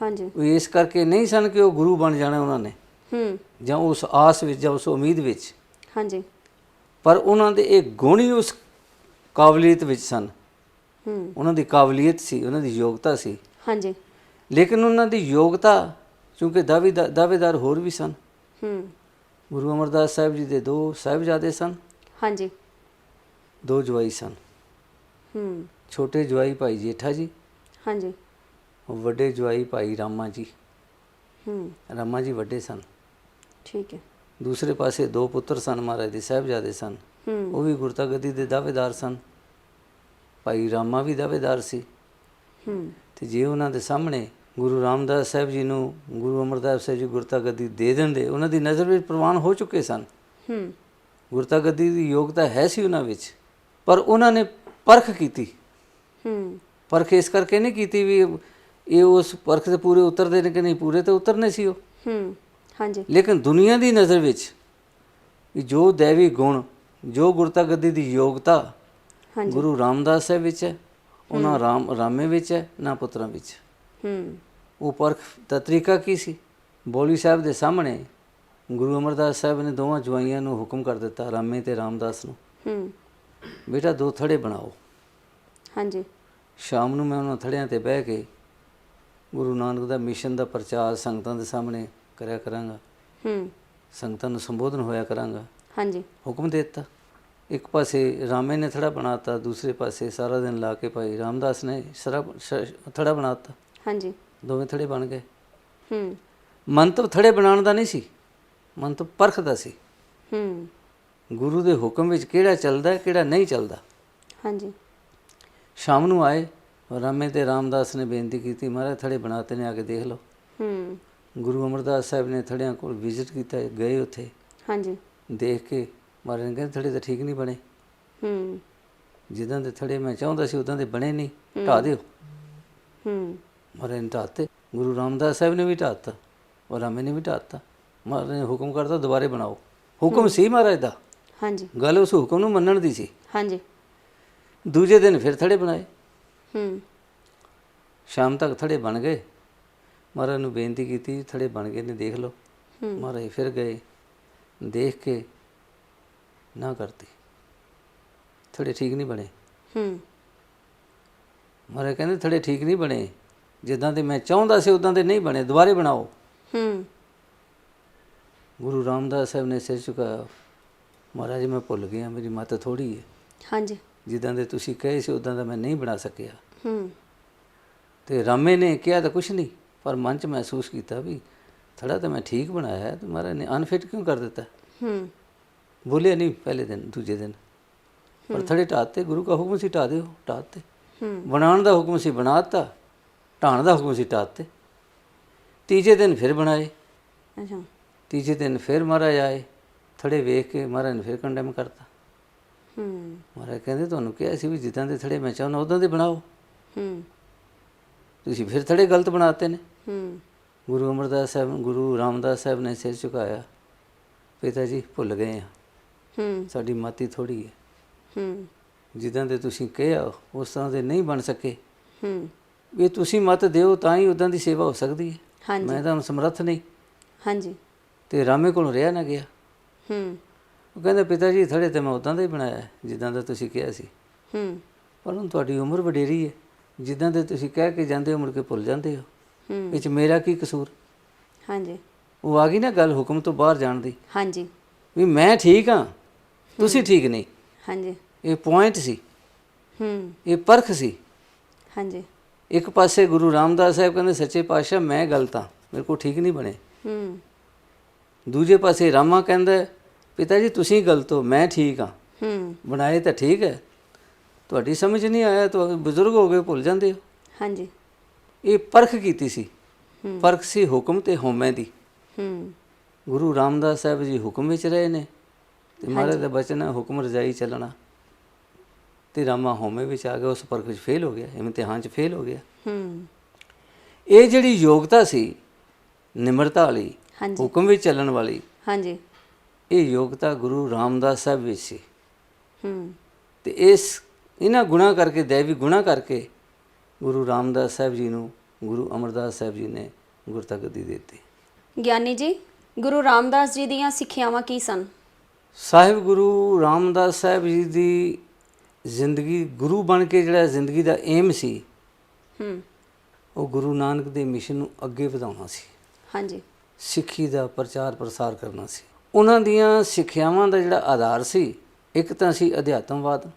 A: ਹਾਂਜੀ।
B: ਉਹ ਇਸ ਕਰਕੇ ਨਹੀਂ ਸਨ ਕਿ ਉਹ ਗੁਰੂ ਬਣ ਜਾਣਾ ਉਹਨਾਂ ਨੇ।
A: ਹੂੰ।
B: ਜਾਂ ਉਸ ਆਸ ਵਿੱਚ ਜਾਂ ਉਸ ਉਮੀਦ ਵਿੱਚ।
A: ਹਾਂਜੀ।
B: ਪਰ ਉਹਨਾਂ ਦੇ ਇਹ ਗੁਣ ਹੀ ਉਸ ਕਾਬਲੀਅਤ ਵਿੱਚ ਸਨ।
A: ਹੂੰ।
B: ਉਹਨਾਂ ਦੀ ਕਾਬਲੀਅਤ ਸੀ ਉਹਨਾਂ ਦੀ ਯੋਗਤਾ ਸੀ।
A: ਹਾਂਜੀ।
B: ਲੇਕਿਨ ਉਹਨਾਂ ਦੀ ਯੋਗਤਾ ਕਿਉਂਕਿ ਦਾਅਵੇ ਦਾਅਵੇਦਾਰ ਹੋਰ ਵੀ ਸਨ।
A: ਹੂੰ।
B: ਗੁਰੂ ਅਮਰਦਾਸ ਸਾਹਿਬ ਜੀ ਦੇ ਦੋ ਸਾਹਿਬਜ਼ਾਦੇ ਸਨ।
A: ਹਾਂਜੀ।
B: ਦੋ ਜਵਾਈ ਸਨ।
A: ਹੂੰ।
B: ਛੋਟੇ ਜਵਾਈ ਭਾਈ ਜੇਠਾ ਜੀ
A: ਹਾਂਜੀ।
B: ਵੱਡੇ ਜਵਾਈ ਭਾਈ ਰਾਮਾ ਜੀ।
A: ਹੂੰ।
B: ਰਾਮਾ ਜੀ ਵੱਡੇ ਸਨ।
A: ਠੀਕ ਹੈ।
B: ਦੂਸਰੇ ਪਾਸੇ ਦੋ ਪੁੱਤਰ ਸਨ ਮਹਾਰਾਜ ਦੇ ਸਾਹਿਬਜ਼ਾਦੇ ਸਨ।
A: ਹੂੰ।
B: ਉਹ ਵੀ ਗੁਰਤਾ ਗੱਦੀ ਦੇ ਦਾਅਵੇਦਾਰ ਸਨ। ਭਾਈ ਰਾਮਾ ਵੀ ਦਾਅਵੇਦਾਰ ਸੀ।
A: ਹੂੰ।
B: ਤੇ ਜੇ ਉਹਨਾਂ ਦੇ ਸਾਹਮਣੇ ਗੁਰੂ ਰਾਮਦਾਸ ਸਾਹਿਬ ਜੀ ਨੂੰ ਗੁਰੂ ਅਮਰਦਾਸ ਸਾਹਿਬ ਜੀ ਗੁਰਤਾ ਗੱਦੀ ਦੇ ਦਿੰਦੇ ਉਹਨਾਂ ਦੀ ਨਜ਼ਰ ਵਿੱਚ ਪ੍ਰਵਾਨ ਹੋ ਚੁੱਕੇ ਸਨ।
A: ਹੂੰ।
B: ਗੁਰਤਾ ਗੱਦੀ ਦੀ ਯੋਗਤਾ ਹੈ ਸੀ ਉਹਨਾਂ ਵਿੱਚ ਪਰ ਉਹਨਾਂ ਨੇ ਪਰਖ ਕੀਤੀ।
A: ਹੂੰ।
B: ਪਰਖ ਇਸ ਕਰਕੇ ਨਹੀਂ ਕੀਤੀ ਵੀ ਇਹ ਉਸ ਪਰਖ ਦੇ ਪੂਰੇ ਉਤਰਦੇ ਨੇ ਕਿ ਨਹੀਂ ਪੂਰੇ ਤੇ ਉਤਰਨੇ ਸੀ ਉਹ।
A: ਹੂੰ ਹਾਂਜੀ।
B: ਲੇਕਿਨ ਦੁਨੀਆ ਦੀ ਨਜ਼ਰ ਵਿੱਚ ਜੋ ਦੇਵੀ ਗੁਣ ਜੋ ਗੁਰਤਾ ਗੱਦੀ ਦੀ ਯੋਗਤਾ
A: ਹਾਂਜੀ।
B: ਗੁਰੂ ਰਾਮਦਾਸ ਸਾਹਿਬ ਵਿੱਚ ਹੈ ਉਹਨਾਂ ਰਾਮ ਰਾਮੇ ਵਿੱਚ ਹੈ ਨਾ ਪੁੱਤਰਾਂ ਵਿੱਚ
A: ਹੂੰ।
B: ਉਹ ਪਰਖ ਦਾ ਤਰੀਕਾ ਕੀ ਸੀ? ਬੋਲੀ ਸਾਹਿਬ ਦੇ ਸਾਹਮਣੇ ਗੁਰੂ ਅਮਰਦਾਸ ਸਾਹਿਬ ਨੇ ਦੋਵਾਂ ਜਵਾਈਆਂ ਨੂੰ ਹੁਕਮ ਕਰ ਦਿੱਤਾ ਰਾਮੇ ਤੇ ਰਾਮਦਾਸ ਨੂੰ।
A: ਹੂੰ।
B: ਬੇਟਾ ਦੋ ਥੜੇ ਬਣਾਓ।
A: ਹਾਂਜੀ।
B: ਸ਼ਾਮ ਨੂੰ ਮੈਂ ਉਹਨਾਂ ਥੜਿਆਂ ਤੇ ਬਹਿ ਕੇ ਗੁਰੂ ਨਾਨਕ ਦਾ ਮਿਸ਼ਨ ਦਾ ਪ੍ਰਚਾਰ ਸੰਗਤਾਂ ਦੇ ਸਾਹਮਣੇ ਕਰਿਆ ਕਰਾਂਗਾ।
A: ਹੂੰ।
B: ਸੰਗਤਾਂ ਨੂੰ ਸੰਬੋਧਨ ਹੋਇਆ ਕਰਾਂਗਾ।
A: ਹਾਂਜੀ।
B: ਹੁਕਮ ਦੇ ਦਿੱਤਾ। ਇੱਕ ਪਾਸੇ ਰਾਮੇ ਨੇ ਥੜਾ ਬਣਾਤਾ ਦੂਸਰੇ ਪਾਸੇ ਸਾਰਾ ਦਿਨ ਲਾ ਕੇ ਭਾਈ ਰਾਮਦਾਸ ਨੇ ਸਰਾ ਥੜਾ ਬਣਾਤਾ।
A: ਹਾਂਜੀ।
B: ਦੋਵੇਂ ਥੜੇ ਬਣ ਗਏ।
A: ਹੂੰ।
B: ਮੰਤਵ ਥੜੇ ਬਣਾਉਣ ਦਾ ਨਹੀਂ ਸੀ ਮੰਤਵ ਪਰਖ ਦਾ ਸੀ।
A: ਹੂੰ।
B: ਗੁਰੂ ਦੇ ਹੁਕਮ ਵਿੱਚ ਕਿਹੜਾ ਚੱਲਦਾ ਹੈ, ਕਿਹੜਾ ਨਹੀਂ ਚੱਲਦਾ।
A: ਹਾਂਜੀ।
B: ਸ਼ਾਮ ਨੂੰ ਆਏ ਰਾਮੇ ਤੇ ਰਾਮਦਾਸ ਨੇ ਬੇਨਤੀ ਕੀਤੀ ਮਹਾਰਾਜ ਥੜੇ ਬਣਾਤੇ ਨੇ ਆ ਕੇ ਦੇਖ ਲਓ।
A: ਹੂੰ।
B: ਗੁਰੂ ਅਮਰਦਾਸ ਸਾਹਿਬ ਨੇ ਥੜਿਆਂ ਕੋਲ ਵਿਜ਼ਿਟ ਕੀਤਾ ਗਏ ਉੱਥੇ।
A: ਹਾਂਜੀ।
B: ਦੇਖ ਕੇ ਮਹਾਰਾਜ ਨੇ ਕਹਿੰਦੇ ਥੜੇ ਤਾਂ ਠੀਕ ਨਹੀਂ ਬਣੇ।
A: ਹੂੰ।
B: ਜਿੱਦਾਂ ਦੇ ਥੜੇ ਮੈਂ ਚਾਹੁੰਦਾ ਸੀ ਉਦਾਂ ਦੇ ਬਣੇ ਨਹੀਂ। ਢਾ ਦਿਓ।
A: ਹੂੰ।
B: ਮਹਾਰਾਜ ਨੇ ਢਾਤੇ। ਗੁਰੂ ਰਾਮਦਾਸ ਸਾਹਿਬ ਨੇ ਵੀ ਢਾਤਾ ਔਰ ਰਾਮੇ ਨੇ ਵੀ ਢਾਤਾ। ਮਹਾਰਾਜ ਨੇ ਹੁਕਮ ਕਰਤਾ ਦੁਬਾਰੇ ਬਣਾਓ। ਹੁਕਮ ਸੀ ਮਹਾਰਾਜ ਦਾ?
A: ਹਾਂਜੀ।
B: ਗੱਲ ਉਸ ਹੁਕਮ ਨੂੰ ਮੰਨਣ ਦੀ ਸੀ।
A: ਹਾਂਜੀ।
B: ਦੂਜੇ ਦਿਨ ਫਿਰ ਥੜੇ ਬਣਾਏ।
A: ਹੂੰ।
B: ਸ਼ਾਮ ਤੱਕ ਥੜੇ ਬਣ ਗਏ। ਮਹਾਰਾਜ ਨੂੰ ਬੇਨਤੀ ਕੀਤੀ ਥੜੇ ਬਣ ਗਏ ਨੇ ਦੇਖ ਲਓ।
A: ਹੂੰ।
B: ਮਹਾਰਾਜ ਫਿਰ ਗਏ। ਦੇਖ ਕੇ ਨਾ ਕਰਤੀ। ਥੜੇ ਠੀਕ ਨਹੀਂ ਬਣੇ।
A: ਹੂੰ।
B: ਮਹਾਰਾਜ ਕਹਿੰਦੇ ਥੜੇ ਠੀਕ ਨਹੀਂ ਬਣੇ। ਜਿੱਦਾਂ ਦੇ ਮੈਂ ਚਾਹੁੰਦਾ ਸੀ ਉਦਾਂ ਦੇ ਨਹੀਂ ਬਣੇ। ਦੁਬਾਰੇ ਬਣਾਓ।
A: ਹੂੰ।
B: ਗੁਰੂ ਰਾਮਦਾਸ ਸਾਹਿਬ ਨੇ ਸਿਰ ਝੁਕਾਇਆ ਮਹਾਰਾਜ ਮੈਂ ਭੁੱਲ ਗਿਆ। ਮੇਰੀ ਮੱਤ ਥੋੜੀ ਹੈ।
A: ਹਾਂਜੀ।
B: ਜਿੱਦਾਂ ਦੇ ਤੁਸੀਂ ਕਹੇ ਸੀ ਉਦਾਂ ਦਾ ਮੈਂ ਨਹੀਂ ਬਣਾ ਸਕਿਆ।
A: ਹੂੰ।
B: ਤੇ ਰਾਮੇ ਨੇ ਕਿਹਾ ਤਾਂ ਕੁਛ ਨਹੀਂ ਪਰ ਮਨ ਚ ਮਹਿਸੂਸ ਕੀਤਾ ਵੀ ਥੜਾ ਤਾਂ ਮੈਂ ਠੀਕ ਬਣਾਇਆ ਹੈ ਤੇ ਮਹਾਰਾਜ ਨੇ ਅਨਫਿਟ ਕਿਉਂ ਕਰ ਦਿੱਤਾ?
A: ਹੂੰ।
B: ਬੋਲਿਆ ਨਹੀਂ ਪਹਿਲੇ ਦਿਨ ਦੂਜੇ ਦਿਨ। ਪਰ ਥੜੇ ਢਾਤੇ ਗੁਰੂ ਦਾ ਹੁਕਮ ਸੀ ਢਾ ਦਿਓ ਢਾਤੇ
A: ਹੂੰ।
B: ਬਣਾਉਣ ਦਾ ਹੁਕਮ ਸੀ ਬਣਾਤਾ ਢਾਣ ਦਾ ਹੁਕਮ ਸੀ ਢਾਤੇ ਤੀਜੇ ਦਿਨ ਫਿਰ ਬਣਾਏ।
A: ਅੱਛਾ।
B: ਤੀਜੇ ਦਿਨ ਫਿਰ ਮਹਾਰਾਜ ਆਏ ਥੜੇ ਵੇਖ ਕੇ ਮਹਾਰਾਜ ਨੇ ਫਿਰ ਕੰਡੈਮ ਕਰਤਾ।
A: ਹੂੰ।
B: ਮਹਾਰਾਜ ਕਹਿੰਦੇ ਤੁਹਾਨੂੰ ਕਿਹਾ ਸੀ ਵੀ ਜਿੱਦਾਂ ਦੇ ਥੜੇ ਮੈਂ ਚਾਹੁੰਦਾ ਉਦਾਂ ਦੇ ਬਣਾਓ।
A: ਹੂੰ।
B: ਤੁਸੀਂ ਫਿਰ ਥੜੇ ਗਲਤ ਬਣਾਤੇ ਨੇ।
A: ਹੂੰ।
B: ਗੁਰੂ ਅਮਰਦਾਸ ਸਾਹਿਬ ਗੁਰੂ ਰਾਮਦਾਸ ਸਾਹਿਬ ਨੇ ਸਿਰ ਝੁਕਾਇਆ। ਪਿਤਾ ਜੀ ਭੁੱਲ ਗਏ ਆ।
A: ਹੂੰ।
B: ਸਾਡੀ ਮਾਤੀ ਥੋੜੀ ਹੈ।
A: ਹੂੰ।
B: ਜਿੱਦਾਂ ਦੇ ਤੁਸੀਂ ਕਿਹਾ ਉਸ ਤਰ੍ਹਾਂ ਦੇ ਨਹੀਂ ਬਣ ਸਕੇ।
A: ਹੂੰ।
B: ਵੀ ਤੁਸੀਂ ਮਤ ਦਿਓ ਤਾਂ ਹੀ ਉਦਾਂ ਦੀ ਸੇਵਾ ਹੋ ਸਕਦੀ ਹੈ।
A: ਹਾਂਜੀ।
B: ਮੈਂ ਤਾਂ ਸਮਰੱਥ ਨਹੀਂ।
A: ਹਾਂਜੀ।
B: ਤੇ ਰਾਮੇ ਕੋਲੋਂ ਰਿਹਾ ਨਾ ਗਿਆ।
A: ਹੂੰ।
B: ਉਹ ਕਹਿੰਦਾ ਪਿਤਾ ਜੀ ਥੜੇ ਤੇ ਮੈਂ ਉਦਾਂ ਦਾ ਹੀ ਬਣਾਇਆ ਹੈ, ਜਿੱਦਾਂ ਦਾ ਤੁਸੀਂ ਕਿਹਾ ਸੀ।
A: ਹੂੰ।
B: ਪਰ ਹੁਣ ਤੁਹਾਡੀ ਉਮਰ ਵਡੇਰੀ ਹੈ। ਜਿੱਦਾਂ ਦੇ ਤੁਸੀਂ ਕਹਿ ਕੇ ਜਾਂਦੇ ਹੋ ਮੁੜ ਕੇ ਭੁੱਲ ਜਾਂਦੇ ਹੋ।
A: ਹੂੰ।
B: ਵਿੱਚ ਮੇਰਾ ਕੀ ਕਸੂਰ?
A: ਹਾਂਜੀ।
B: ਉਹ ਆ ਗਈ ਨਾ ਗੱਲ ਹੁਕਮ ਤੋਂ ਬਾਹਰ ਜਾਣ ਦੀ।
A: ਹਾਂਜੀ।
B: ਵੀ ਮੈਂ ਠੀਕ ਹਾਂ ਤੁਸੀਂ ਠੀਕ ਨਹੀਂ।
A: ਹਾਂਜੀ।
B: ਇਹ ਪੁਆਇੰਟ ਸੀ।
A: ਹੂੰ।
B: ਇਹ ਪਰਖ ਸੀ।
A: ਹਾਂਜੀ।
B: ਇੱਕ ਪਾਸੇ ਗੁਰੂ ਰਾਮਦਾਸ ਸਾਹਿਬ ਕਹਿੰਦੇ ਸੱਚੇ ਪਾਤਸ਼ਾਹ ਮੈਂ ਗਲਤ ਹਾਂ। ਮੇਰੇ ਕੋਲ ਠੀਕ ਨਹੀਂ ਬਣੇ।
A: ਹੂੰ।
B: ਦੂਜੇ ਪਾਸੇ ਰਾਮਾ ਕਹਿੰਦਾ ਹੈ, ਪਿਤਾ ਜੀ ਤੁਸੀਂ ਗਲਤ ਹੋ ਮੈਂ ਠੀਕ ਹਾਂ।
A: ਹੂੰ।
B: ਬਣਾਏ ਤਾਂ ਠੀਕ ਹੈ। ਤੁਹਾਡੀ ਸਮਝ ਨਹੀਂ ਆਇਆ ਤਾਂ ਬਜ਼ੁਰਗ ਹੋ ਗਏ ਭੁੱਲ ਜਾਂਦੇ ਹੋ।
A: ਹਾਂਜੀ।
B: ਇਹ ਪਰਖ ਕੀਤੀ ਸੀ।
A: ਹੂੰ।
B: ਪਰਖ ਸੀ ਹੁਕਮ ਤੇ ਹਉਮੈ ਦੀ।
A: ਹੂੰ।
B: ਗੁਰੂ ਰਾਮਦਾਸ ਸਾਹਿਬ ਜੀ ਹੁਕਮ ਵਿੱਚ ਰਹੇ ਨੇ ਤੇ ਮਹਾਰਾਜ ਦਾ ਬਚਨ ਹੈ ਹੁਕਮ ਰਜਾਈ ਚੱਲਣਾ। ਤੇ ਰਾਮਾ ਹਉਮੈ ਵਿੱਚ ਆ ਗਿਆ ਉਸ ਪਰਖ ਵਿੱਚ ਫੇਲ ਹੋ ਗਿਆ ਇਮਤਿਹਾਨ 'ਚ ਫੇਲ ਹੋ ਗਿਆ।
A: ਹੂੰ।
B: ਇਹ ਜਿਹੜੀ ਯੋਗਤਾ ਸੀ ਨਿਮਰਤਾ ਵਾਲੀ
A: ਹਾਂਜੀ।
B: ਹੁਕਮ ਵਿੱਚ ਚੱਲਣ ਵਾਲੀ
A: ਹਾਂਜੀ।
B: ਇਹ ਯੋਗਤਾ ਗੁਰੂ ਰਾਮਦਾਸ ਸਾਹਿਬ ਵਿੱਚ ਸੀ।
A: ਹੂੰ।
B: ਤੇ ਇਸ ਇਹਨਾਂ ਗੁਣਾ ਕਰਕੇ ਦੇਵੀ ਗੁਣਾ ਕਰਕੇ ਗੁਰੂ ਰਾਮਦਾਸ ਸਾਹਿਬ ਜੀ ਨੂੰ ਗੁਰੂ ਅਮਰਦਾਸ ਸਾਹਿਬ ਜੀ ਨੇ ਗੁਰਤਾ ਗੱਦੀ ਦੇ ਦਿੱਤੀ।
A: ਗਿਆਨੀ ਜੀ ਗੁਰੂ ਰਾਮਦਾਸ ਜੀ ਦੀਆਂ ਸਿੱਖਿਆਵਾਂ ਕੀ ਸਨ?
B: ਸਾਹਿਬ ਗੁਰੂ ਰਾਮਦਾਸ ਸਾਹਿਬ ਜੀ ਦੀ ਜ਼ਿੰਦਗੀ ਗੁਰੂ ਬਣ ਕੇ ਜਿਹੜਾ ਜ਼ਿੰਦਗੀ ਦਾ ਏਮ ਸੀ
A: ਹੂੰ।
B: ਉਹ ਗੁਰੂ ਨਾਨਕ ਦੇ ਮਿਸ਼ਨ ਨੂੰ ਅੱਗੇ ਵਧਾਉਣਾ ਸੀ।
A: ਹਾਂਜੀ।
B: ਸਿੱਖੀ ਦਾ ਪ੍ਰਚਾਰ ਪ੍ਰਸਾਰ ਕਰਨਾ ਸੀ। ਉਹਨਾਂ ਦੀਆਂ ਸਿੱਖਿਆਵਾਂ ਦਾ ਜਿਹੜਾ ਆਧਾਰ ਸੀ ਇੱਕ ਤਾਂ ਸੀ ਅਧਿਆਤਮਵਾਦ।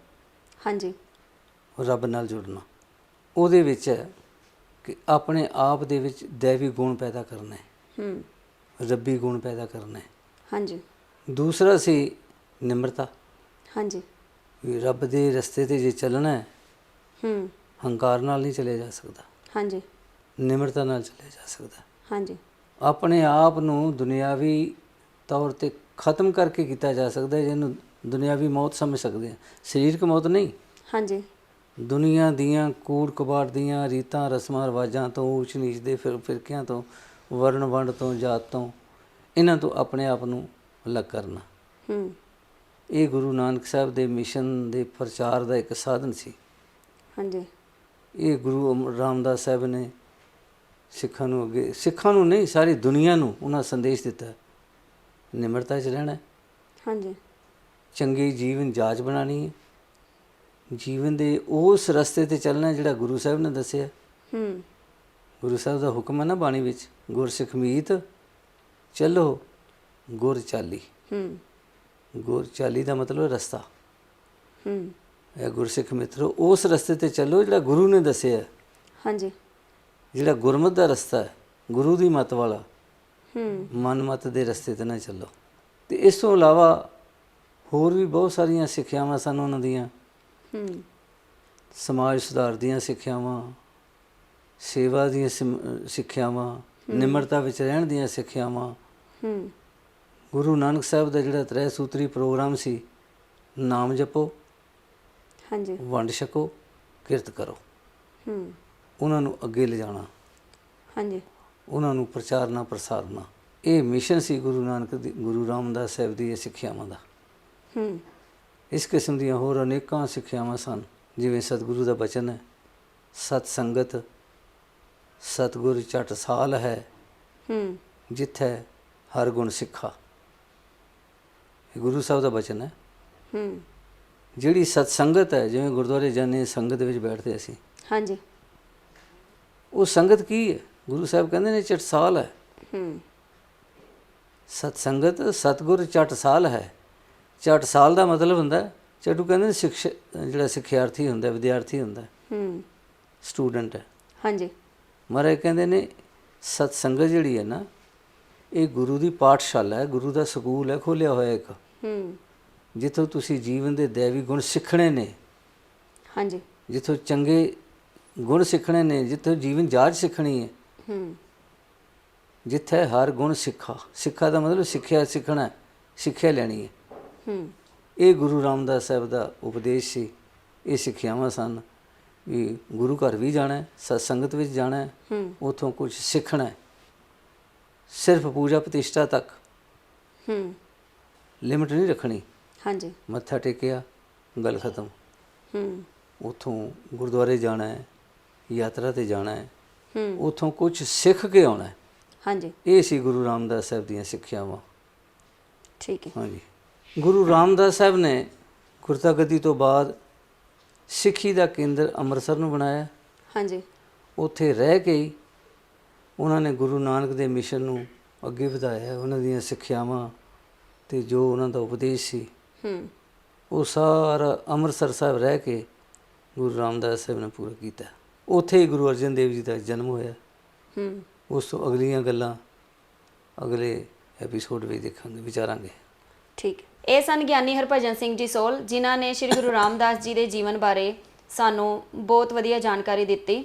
A: ਹਾਂਜੀ।
B: ਰੱਬ ਨਾਲ ਜੁੜਨਾ। ਉਹਦੇ ਵਿੱਚ ਹੈ ਕਿ ਆਪਣੇ ਆਪ ਦੇ ਵਿੱਚ ਦੇਵੀ ਗੁਣ ਪੈਦਾ ਕਰਨਾ। ਹੈ।
A: ਹੂੰ
B: ਰੱਬੀ ਗੁਣ ਪੈਦਾ ਕਰਨਾ। ਹੈ
A: ਹਾਂਜੀ।
B: ਦੂਸਰਾ ਸੀ ਨਿਮਰਤਾ।
A: ਹਾਂਜੀ।
B: ਵੀ ਰੱਬ ਦੇ ਰਸਤੇ ਤੇ ਜੇ ਚੱਲਣਾ ਹੈ
A: ਹੂੰ।
B: ਹੰਕਾਰ ਨਾਲ ਨਹੀਂ ਚੱਲਿਆ ਜਾ ਸਕਦਾ।
A: ਹਾਂਜੀ।
B: ਨਿਮਰਤਾ ਨਾਲ ਚੱਲਿਆ ਜਾ ਸਕਦਾ।
A: ਹਾਂਜੀ।
B: ਆਪਣੇ ਆਪ ਨੂੰ ਦੁਨਿਆਵੀ ਤੌਰ ਤੇ ਖਤਮ ਕਰਕੇ ਕੀਤਾ ਜਾ ਸਕਦਾ ਹੈ ਜਿਹਨੂੰ ਦੁਨਿਆਵੀ ਮੌਤ ਸਮਝ ਸਕਦੇ ਆ ਸਰੀਰਕ ਮੌਤ ਨਹੀਂ।
A: ਹਾਂਜੀ।
B: ਦੁਨੀਆ ਦੀਆਂ ਕੂੜ ਕਬਾੜ ਦੀਆਂ ਰੀਤਾਂ ਰਸਮਾਂ ਰਿਵਾਜਾਂ ਤੋਂ ਊਚ ਨੀਚ ਦੇ ਫਿਰ ਫਿਰਕਿਆਂ ਤੋਂ ਵਰਣ ਵੰਡ ਤੋਂ ਜਾਤ ਤੋਂ ਇਹਨਾਂ ਤੋਂ ਆਪਣੇ ਆਪ ਨੂੰ ਅਲੱਗ ਕਰਨਾ।
A: ਹੂੰ।
B: ਇਹ ਗੁਰੂ ਨਾਨਕ ਸਾਹਿਬ ਦੇ ਮਿਸ਼ਨ ਦੇ ਪ੍ਰਚਾਰ ਦਾ ਇੱਕ ਸਾਧਨ ਸੀ।
A: ਹਾਂਜੀ।
B: ਇਹ ਗੁਰੂ ਰਾਮਦਾਸ ਸਾਹਿਬ ਨੇ ਸਿੱਖਾਂ ਨੂੰ ਅੱਗੇ ਸਿੱਖਾਂ ਨੂੰ ਨਹੀਂ ਸਾਰੀ ਦੁਨੀਆ ਨੂੰ ਉਹਨਾਂ ਸੰਦੇਸ਼ ਦਿੱਤਾ। ਨਿਮਰਤਾ 'ਚ ਰਹਿਣਾ ਹੈ,
A: ਹਾਂਜੀ।
B: ਚੰਗੀ ਜੀਵਨ ਜਾਚ ਬਣਾਣੀ ਹੈ। ਜੀਵਨ ਦੇ ਉਸ ਰਸਤੇ ਤੇ ਚੱਲਣਾ ਹੈ ਜਿਹੜਾ ਗੁਰੂ ਸਾਹਿਬ ਨੇ ਦੱਸਿਆ।
A: ਹੂੰ।
B: ਗੁਰੂ ਸਾਹਿਬ ਦਾ ਹੁਕਮ ਹੈ ਨਾ ਬਾਣੀ ਵਿੱਚ ਗੁਰਸਿੱਖ ਮੀਤ ਚੱਲੋ ਗੁਰ ਚਾਲੀ।
A: ਹੂੰ।
B: ਗੁਰ ਚਾਲੀ ਦਾ ਮਤਲਬ ਰਸਤਾ।
A: ਹੂੰ।
B: ਇਹ ਗੁਰਸਿੱਖ ਮਿੱਤਰੋ ਉਸ ਰਸਤੇ ਤੇ ਚੱਲੋ ਜਿਹੜਾ ਗੁਰੂ ਨੇ ਦੱਸਿਆ। ਹੈ,
A: ਹਾਂਜੀ।
B: ਜਿਹੜਾ ਗੁਰਮਤ ਦਾ ਰਸਤਾ ਹੈ ਗੁਰੂ ਦੀ ਮਤ ਵਾਲਾ।
A: ਹੂੰ।
B: ਮਨ ਮਤ ਦੇ ਰਸਤੇ ਤੇ ਨਾ ਚੱਲੋ। ਤੇ ਇਸ ਤੋਂ ਇਲਾਵਾ ਹੋਰ ਵੀ ਬਹੁਤ ਸਾਰੀਆਂ ਸਿੱਖਿਆਵਾਂ ਸਨ ਉਹਨਾਂ ਦੀਆਂ।
A: ਹੂੰ।
B: ਸਮਾਜ ਸੁਧਾਰ ਦੀਆਂ ਸਿੱਖਿਆਵਾਂ ਸੇਵਾ ਦੀਆਂ ਸਿੱਖਿਆਵਾਂ ਨਿਮਰਤਾ ਵਿੱਚ ਰਹਿਣ ਦੀਆਂ ਸਿੱਖਿਆਵਾਂ।
A: ਹੂੰ।
B: ਗੁਰੂ ਨਾਨਕ ਸਾਹਿਬ ਦਾ ਜਿਹੜਾ ਤ੍ਰੈ ਸੂਤਰੀ ਪ੍ਰੋਗਰਾਮ ਸੀ ਨਾਮ ਜਪੋ
A: ਹਾਂਜੀ।
B: ਵੰਡ ਛਕੋ ਕਿਰਤ ਕਰੋ।
A: ਹੂੰ।
B: ਉਹਨਾਂ ਨੂੰ ਅੱਗੇ ਲਿਜਾਣਾ।
A: ਹਾਂਜੀ।
B: ਉਹਨਾਂ ਨੂੰ ਪ੍ਰਚਾਰਨਾ ਪ੍ਰਸਾਰਨਾ ਇਹ ਮਿਸ਼ਨ ਸੀ ਗੁਰੂ ਨਾਨਕ ਦੀ ਗੁਰੂ ਰਾਮਦਾਸ ਸਾਹਿਬ ਦੀ ਇਹ ਸਿੱਖਿਆਵਾਂ ਦਾ।
A: ਹੂੰ।
B: ਇਸ ਕਿਸਮ ਦੀਆਂ ਹੋਰ ਅਨੇਕਾਂ ਸਿੱਖਿਆਵਾਂ ਸਨ ਜਿਵੇਂ ਸਤਿਗੁਰੂ ਦਾ ਬਚਨ ਹੈ ਸਤ ਸੰਗਤ ਸਤਿਗੁਰ ਚਟ ਸਾਲ ਹੈ
A: ਹੂੰ।
B: ਜਿੱਥੈ ਹਰ ਗੁਣ ਸਿੱਖਾ। ਇਹ ਗੁਰੂ ਸਾਹਿਬ ਦਾ ਬਚਨ ਹੈ।
A: ਹੂੰ।
B: ਜਿਹੜੀ ਸਤ ਸੰਗਤ ਹੈ ਜਿਵੇਂ ਗੁਰਦੁਆਰੇ ਜਾਂਦੇ ਹਾਂ, ਸੰਗਤ ਵਿੱਚ ਬੈਠਦੇ ਅਸੀਂ।
A: ਹਾਂਜੀ।
B: ਉਹ ਸੰਗਤ ਕੀ ਹੈ? ਗੁਰੂ ਸਾਹਿਬ ਕਹਿੰਦੇ ਨੇ ਚਟਸਾਲ ਹੈ।
A: ਹੂੰ।
B: ਸਤ ਸੰਗਤ ਸਤਗੁਰ ਚਟਸਾਲ ਹੈ। ਚਟਸਾਲ ਦਾ ਮਤਲਬ ਹੁੰਦਾ ਚਟੂ ਕਹਿੰਦੇ ਨੇ ਸਿਕਸ਼ ਜਿਹੜਾ ਸਿੱਖਿਆਰਥੀ ਹੁੰਦਾ ਵਿਦਿਆਰਥੀ ਹੁੰਦਾ
A: ਹੂੰ।
B: ਸਟੂਡੈਂਟ ਹੈ।
A: ਹਾਂਜੀ।
B: ਮਹਾਰਾਜ ਕਹਿੰਦੇ ਨੇ ਸਤ ਸੰਗਤ ਜਿਹੜੀ ਹੈ ਨਾ ਇਹ ਗੁਰੂ ਦੀ ਪਾਠਸ਼ਾਲਾ ਹੈ ਗੁਰੂ ਦਾ ਸਕੂਲ ਹੈ ਖੋਲਿਆ ਹੋਇਆ ਇੱਕ।
A: ਹੂੰ।
B: ਜਿੱਥੋਂ ਤੁਸੀਂ ਜੀਵਨ ਦੇ ਦੇਵੀ ਗੁਣ ਸਿੱਖਣੇ ਨੇ।
A: ਹਾਂਜੀ।
B: ਜਿੱਥੋਂ ਚੰਗੇ ਗੁਣ ਸਿੱਖਣੇ ਨੇ ਜਿੱਥੋਂ ਜੀਵਨ ਜਾਚ ਸਿੱਖਣੀ ਹੈ।
A: ਹੂੰ।
B: ਜਿੱਥੇ ਹਰ ਗੁਣ ਸਿੱਖਾ। ਸਿੱਖਾ ਦਾ ਮਤਲਬ ਸਿੱਖਿਆ ਸਿੱਖਣਾ ਸਿੱਖਿਆ ਲੈਣੀ ਹੈ।
A: ਹੂੰ।
B: ਇਹ ਗੁਰੂ ਰਾਮਦਾਸ ਸਾਹਿਬ ਦਾ ਉਪਦੇਸ਼ ਸੀ। ਇਹ ਸਿੱਖਿਆਵਾਂ ਸਨ ਵੀ ਗੁਰੂ ਘਰ ਵੀ ਜਾਣਾ ਹੈ ਸਤ ਸੰਗਤ ਵਿੱਚ ਜਾਣਾ ਹੈ
A: ਹੂੰ।
B: ਉਥੋਂ ਕੁਝ ਸਿੱਖਣਾ ਹੈ। ਸਿਰਫ ਪੂਜਾ ਪ੍ਰਤਿਸ਼ਠਾ ਤੱਕ
A: ਹੂੰ।
B: ਲਿਮਟ ਨਹੀਂ ਰੱਖਣੀ।
A: ਹਾਂਜੀ।
B: ਮੱਥਾ ਟੇਕਿਆ ਗੱਲ ਖਤਮ।
A: ਹੂੰ।
B: ਉਥੋਂ ਗੁਰਦੁਆਰੇ ਜਾਣਾ ਹੈ ਯਾਤਰਾ ਤੇ ਜਾਣਾ ਹੂੰ। ਉਥੋਂ ਕੁਝ ਸਿੱਖ ਕੇ ਆਉਣਾ
A: ਹਾਂਜੀ।
B: ਇਹ ਸੀ ਗੁਰੂ ਰਾਮਦਾਸ ਸਾਹਿਬ ਦੀਆਂ ਸਿੱਖਿਆਵਾਂ।
A: ਠੀਕ ਹੈ।
B: ਹਾਂਜੀ। ਗੁਰੂ ਰਾਮਦਾਸ ਸਾਹਿਬ ਨੇ ਗੁਰਤਾ ਗੱਦੀ ਤੋਂ ਬਾਅਦ ਸਿੱਖੀ ਦਾ ਕੇਂਦਰ ਅੰਮ੍ਰਿਤਸਰ ਨੂੰ ਬਣਾਇਆ।
A: ਹਾਂਜੀ।
B: ਉੱਥੇ ਰਹਿ ਕੇ ਹੀ ਉਹਨਾਂ ਨੇ ਗੁਰੂ ਨਾਨਕ ਦੇ ਮਿਸ਼ਨ ਨੂੰ ਅੱਗੇ ਵਧਾਇਆ ਉਹਨਾਂ ਦੀਆਂ ਸਿੱਖਿਆਵਾਂ ਤੇ ਜੋ ਉਹਨਾਂ ਦਾ ਉਪਦੇਸ਼ ਸੀ।
A: ਹੂੰ।
B: ਉਹ ਸਾਰਾ ਅੰਮ੍ਰਿਤਸਰ ਸਾਹਿਬ ਰਹਿ ਕੇ ਗੁਰੂ ਰਾਮਦਾਸ ਸਾਹਿਬ ਨੇ ਪੂਰਾ ਕੀਤਾ। ਉੱਥੇ ਹੀ ਗੁਰੂ ਅਰਜਨ ਦੇਵ ਜੀ ਦਾ ਜਨਮ ਹੋਇਆ।
A: ਹੂੰ।
B: ਉਸ ਤੋਂ ਅਗਲੀਆਂ ਗੱਲਾਂ ਅਗਲੇ ਐਪੀਸੋਡ ਵਿੱਚ ਦੇਖਾਂਗੇ ਵਿਚਾਰਾਂਗੇ।
A: ਠੀਕ। ਇਹ ਸਨ ਗਿਆਨੀ ਹਰਭਜਨ ਸਿੰਘ ਜੀ ਸੋਲ ਜਿਨ੍ਹਾਂ ਨੇ ਸ੍ਰੀ ਗੁਰੂ ਰਾਮਦਾਸ ਜੀ ਦੇ ਜੀਵਨ ਬਾਰੇ ਸਾਨੂੰ ਬਹੁਤ ਵਧੀਆ ਜਾਣਕਾਰੀ ਦਿੱਤੀ।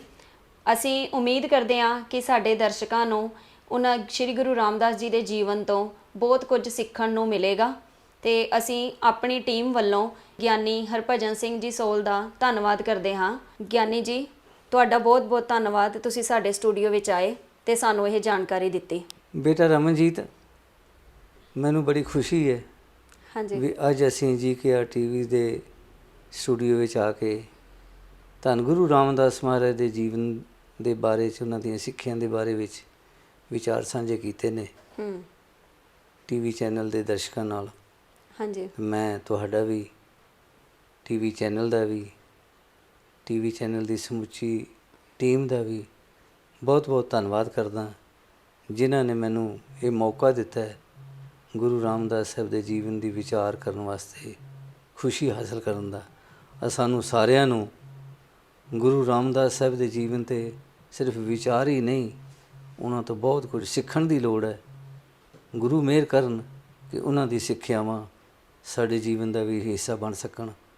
A: ਅਸੀਂ ਉਮੀਦ ਕਰਦੇ ਹਾਂ ਕਿ ਸਾਡੇ ਦਰਸ਼ਕਾਂ ਨੂੰ ਉਹਨਾਂ ਸ੍ਰੀ ਗੁਰੂ ਰਾਮਦਾਸ ਜੀ ਦੇ ਜੀਵਨ ਤੋਂ ਬਹੁਤ ਕੁਝ ਸਿੱਖਣ ਨੂੰ ਮਿਲੇਗਾ। ਤੇ ਅਸੀਂ ਆਪਣੀ ਟੀਮ ਵੱਲੋਂ ਗਿਆਨੀ ਹਰਭਜਨ ਸਿੰਘ ਜੀ ਸੋਲ ਦਾ ਧੰਨਵਾਦ ਕਰਦੇ ਹਾਂ। ਗਿਆਨੀ ਜੀ ਤੁਹਾਡਾ ਬਹੁਤ ਬਹੁਤ ਧੰਨਵਾਦ ਤੁਸੀਂ ਸਾਡੇ ਸਟੂਡੀਓ ਵਿੱਚ ਆਏ ਤੇ ਸਾਨੂੰ ਇਹ ਜਾਣਕਾਰੀ ਦਿੱਤੀ।
B: ਬੇਟਾ ਰਮਨਜੀਤ ਮੈਨੂੰ ਬੜੀ ਖੁਸ਼ੀ ਹੈ
A: ਹਾਂਜੀ।
B: ਵੀ ਅੱਜ ਅਸੀਂ ਜੀਕੇਆਰ ਟੀਵੀ ਦੇ ਸਟੂਡੀਓ ਵਿੱਚ ਆ ਕੇ ਧੰਨ ਗੁਰੂ ਰਾਮਦਾਸ ਮਹਾਰਾਜ ਦੇ ਜੀਵਨ ਦੇ ਬਾਰੇ ਚ ਉਹਨਾਂ ਦੀਆਂ ਸਿੱਖਿਆਵਾਂ ਦੇ ਬਾਰੇ ਵਿੱਚ ਵਿਚਾਰ ਸਾਂਝੇ ਕੀਤੇ ਨੇ।
A: ਹੂੰ।
B: ਟੀਵੀ ਚੈਨਲ ਦੇ ਦਰਸ਼ਕਾਂ ਨਾਲ।
A: ਹਾਂਜੀ।
B: ਮੈਂ ਤੁਹਾਡਾ ਵੀ ਟੀਵੀ ਚੈਨਲ ਦਾ ਵੀ ਟੀਵੀ ਚੈਨਲ ਦੀ ਸਮੁੱਚੀ ਟੀਮ ਦਾ ਵੀ ਬਹੁਤ-ਬਹੁਤ ਧੰਨਵਾਦ ਕਰਦਾ ਜਿਨ੍ਹਾਂ ਨੇ ਮੈਨੂੰ ਇਹ ਮੌਕਾ ਦਿੱਤਾ ਹੈ ਗੁਰੂ ਰਾਮਦਾਸ ਸਾਹਿਬ ਦੇ ਜੀਵਨ ਦੀ ਵਿਚਾਰ ਕਰਨ ਵਾਸਤੇ ਖੁਸ਼ੀ ਹਾਸਲ ਕਰਨ ਦਾ। ਸਾਨੂੰ ਸਾਰਿਆਂ ਨੂੰ ਗੁਰੂ ਰਾਮਦਾਸ ਸਾਹਿਬ ਦੇ ਜੀਵਨ ਤੇ ਸਿਰਫ ਵਿਚਾਰ ਹੀ ਨਹੀਂ, ਉਹਨਾਂ ਤੋਂ ਬਹੁਤ ਕੁਝ ਸਿੱਖਣ ਦੀ ਲੋੜ ਹੈ। ਗੁਰੂ ਮਿਹਰ ਕਰਨ ਕਿ ਉਹਨਾਂ ਦੀ ਸਿੱਖਿਆਵਾਂ ਸਾਡੇ ਜੀਵਨ ਦਾ ਵੀ ਹਿੱਸਾ ਬਣ ਸਕਣ।